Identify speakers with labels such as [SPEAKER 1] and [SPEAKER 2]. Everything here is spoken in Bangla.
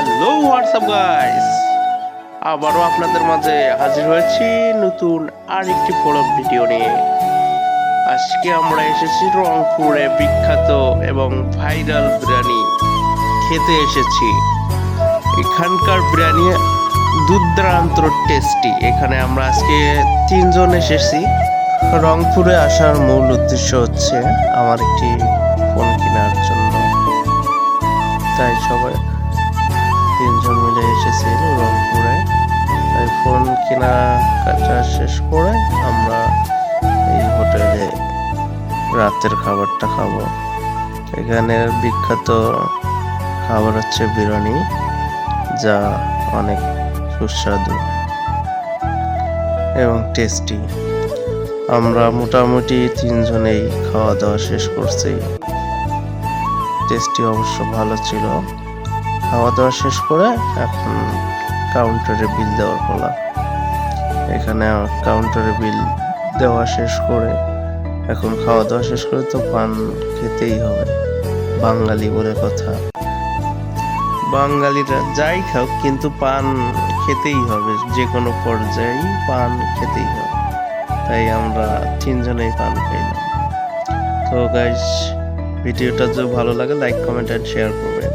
[SPEAKER 1] হ্যালো হোয়াটসঅ্যাপ গাইস আবারও আপনাদের মাঝে হাজির হয়েছি নতুন আরেকটি ফলো ভিডিও নিয়ে। আজকে আমরা এসেছি রংপুরে বিখ্যাত এবং ভাইরাল বিরিয়ানি খেতে এসেছি। এখানকার বিরিয়ানি দুর্দান্ত টেস্টি এখানে আমরা আজকে তিনজন এসেছি। রংপুরে আসার মূল উদ্দেশ্য হচ্ছে আমার একটি ফোন কেনার জন্য। তাই সবাই তিনজন মিলে এসেছি রংপুরে। তাই ফোন কেনা কাটা শেষ করে আমরা এই হোটেলে রাতের খাবারটা খাব। এখানে বিখ্যাত খাবার হচ্ছে বিরিয়ানি, যা অনেক সুস্বাদু এবং টেস্টি আমরা মোটামুটি তিনজনেই খাওয়া দাওয়া শেষ করছি। টেস্টি অবশ্য ভালো ছিল। খাওয়া দাওয়া শেষ করে এখন কাউন্টারে বিল দেওয়ার পালা। এখানে কাউন্টারে বিল দেওয়া শেষ করে, এখন খাওয়া দাওয়া শেষ করে তো পান খেতেই হবে। বাঙালি বলে কথা। বাঙালিরা যাই খাও কিন্তু পান খেতেই হবে। যে কোনো পর্যায়েই পান খেতেই হবে। তাই আমরা তিনজনেই পান খাইলাম তো গাইস ভিডিওটা যদি ভালো লাগে লাইক কমেন্ট অ্যান্ড শেয়ার করবেন।